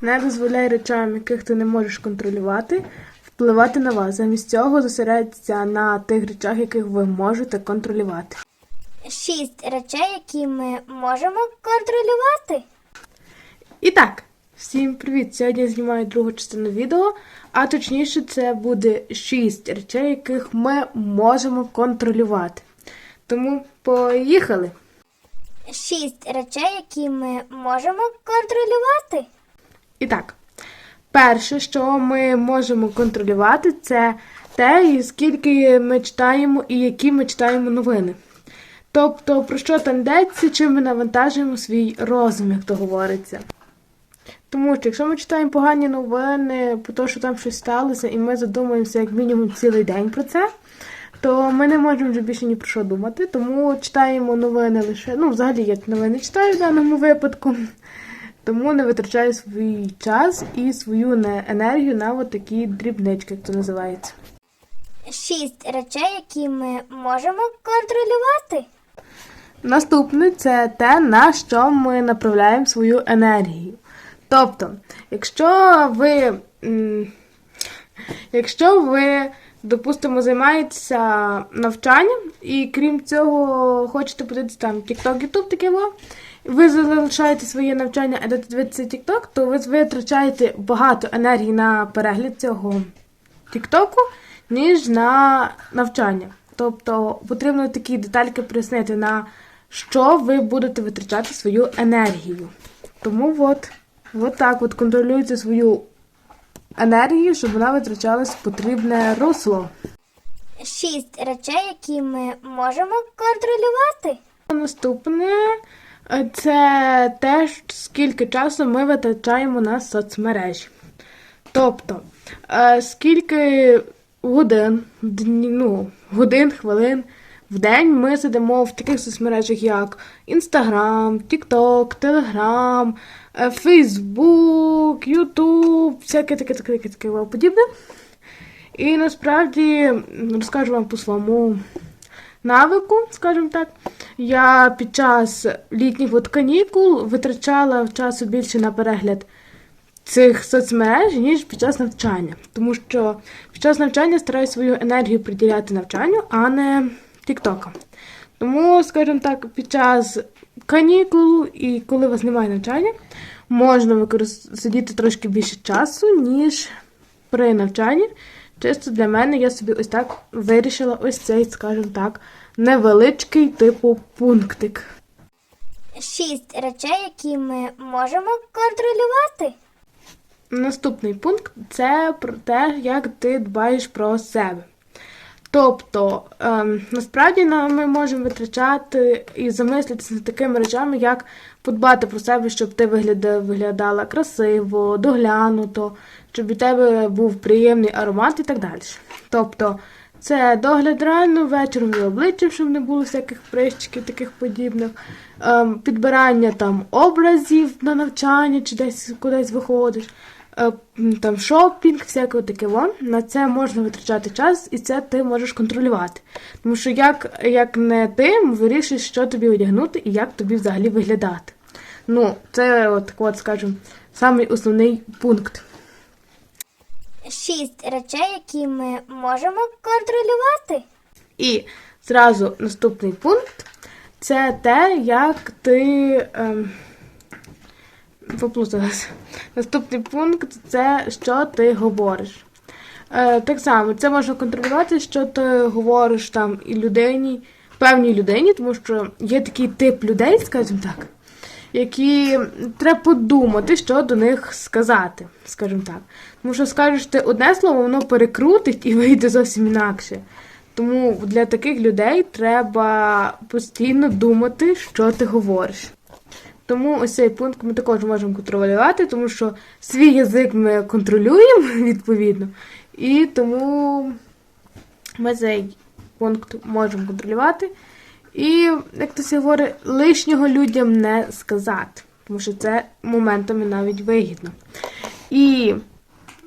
Не дозволяй речам, яких ти не можеш контролювати, впливати на вас. Замість цього зосередься на тих речах, яких ви можете контролювати. Шість речей, які ми можемо контролювати. І так, всім привіт! Сьогодні я знімаю другу частину відео, а точніше, це буде 6 речей, яких ми можемо контролювати. Тому поїхали! Шість речей, які ми можемо контролювати. І так, перше, що ми можемо контролювати, це те, скільки ми читаємо і які ми читаємо новини. Тобто, про що там йдеться, чим ми навантажуємо свій розум, як то говориться. Тому що якщо ми читаємо погані новини, про те, що там щось сталося, і ми задумуємося як мінімум цілий день про це, то ми не можемо вже більше ні про що думати. Тому читаємо новини лише. Ну, взагалі я новини читаю в даному випадку. Тому не витрачаю свій час і свою енергію на от такі дрібнички, як це називається. Шість речей, які ми можемо контролювати. Наступне це те, на що ми направляємо свою енергію. Тобто, якщо ви, якщо ви, допустимо, займаєтеся навчанням і крім цього хочете подивитися там TikTok, YouTube таке во, ви залишаєте своє навчання, а дивитися TikTok, то ви витрачаєте багато енергії на перегляд цього Тіктоку, ніж на навчання. Тобто потрібно такі детальки прояснити, на що ви будете витрачати свою енергію. Тому от, от так от контролюйте свою енергію, щоб вона витрачалась в потрібне русло. Шість речей, які ми можемо контролювати. Наступне е, це те, скільки часу ми витрачаємо на соцмережі. Тобто, е, скільки годин, дні- ну, годин, хвилин в день ми сидимо в таких соцмережах, як Інстаграм, Тікток, Телеграм, Фейсбук, Ютуб, всяке таке таке таке таке подібне. І насправді розкажу вам по своєму навику, скажімо так. Я під час літніх от канікул витрачала часу більше на перегляд цих соцмереж, ніж під час навчання. Тому що під час навчання стараюся свою енергію приділяти навчанню, а не тіктокам. Тому, скажімо так, під час канікул і коли у вас немає навчання, можна використ... сидіти трошки більше часу, ніж при навчанні. Чисто для мене я собі ось так вирішила ось цей, скажімо так, невеличкий типу пунктик. Шість речей, які ми можемо контролювати. Наступний пункт це про те, як ти дбаєш про себе. Тобто, ем, насправді ми можемо витрачати і замислитися над такими речами, як подбати про себе, щоб ти вигляда- виглядала красиво, доглянуто, щоб від тебе був приємний аромат і так далі. Тобто, це догляд реально вечором і обличчям, щоб не було всяких прищиків, таких подібних, ем, підбирання там образів на навчання чи десь кудись виходиш там шопінг, всяке таке вон. На це можна витрачати час, і це ти можеш контролювати. Тому що як, як не ти вирішиш, що тобі одягнути і як тобі взагалі виглядати. Ну, це от, от скажімо, самий основний пункт. Шість речей, які ми можемо контролювати. І зразу наступний пункт це те, як ти. Ем, поплуталась. Наступний пункт це що ти говориш. Е, так само, це можна контролювати, що ти говориш там і людині, певній людині, тому що є такий тип людей, скажімо так, які треба подумати, що до них сказати, скажімо так. Тому що скажеш ти одне слово, воно перекрутить і вийде зовсім інакше. Тому для таких людей треба постійно думати, що ти говориш. Тому ось цей пункт ми також можемо контролювати, тому що свій язик ми контролюємо відповідно. І тому ми цей пункт можемо контролювати. І, як хтось говорить, лишнього людям не сказати, тому що це моментами навіть вигідно. І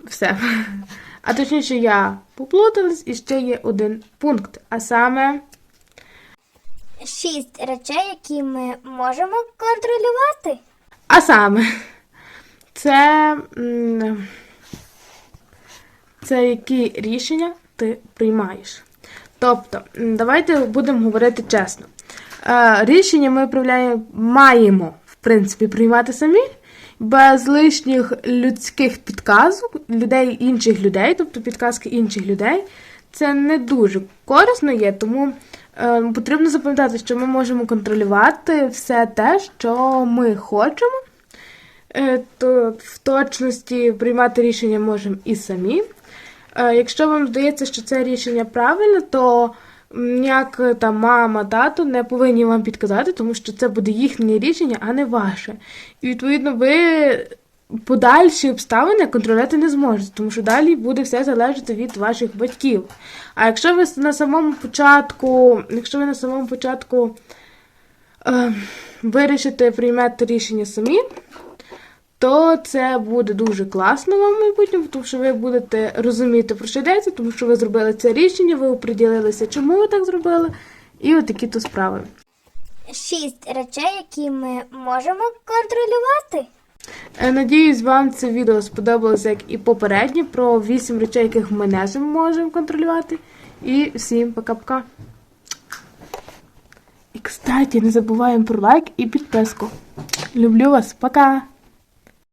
все. А точніше, я поплуталась, і ще є один пункт, а саме Шість речей, які ми можемо контролювати. А саме, це, це які рішення ти приймаєш. Тобто, давайте будемо говорити чесно. Е, Рішення ми маємо, в принципі, приймати самі, без лишніх людських підказок, людей інших людей, тобто підказки інших людей. Це не дуже корисно є, тому потрібно запам'ятати, що ми можемо контролювати все те, що ми хочемо. Е, то в точності приймати рішення можемо і самі. Е, Якщо вам здається, що це рішення правильне, то ніяк е, там мама, тато не повинні вам підказати, тому що це буде їхнє рішення, а не ваше. І відповідно ви подальші обставини контролювати не зможете, тому що далі буде все залежати від ваших батьків. А якщо ви на самому початку, якщо ви на самому початку е, вирішите приймати рішення самі, то це буде дуже класно вам в майбутньому, тому що ви будете розуміти, про що йдеться, тому що ви зробили це рішення, ви оприділилися, чому ви так зробили, і от то справи. Шість речей, які ми можемо контролювати. Е, Надіюсь, вам це відео сподобалося, як і попереднє, про 8 речей, яких ми не можемо контролювати. І всім пока-пока. І, кстати, не забуваємо про лайк і підписку. Люблю вас, пока!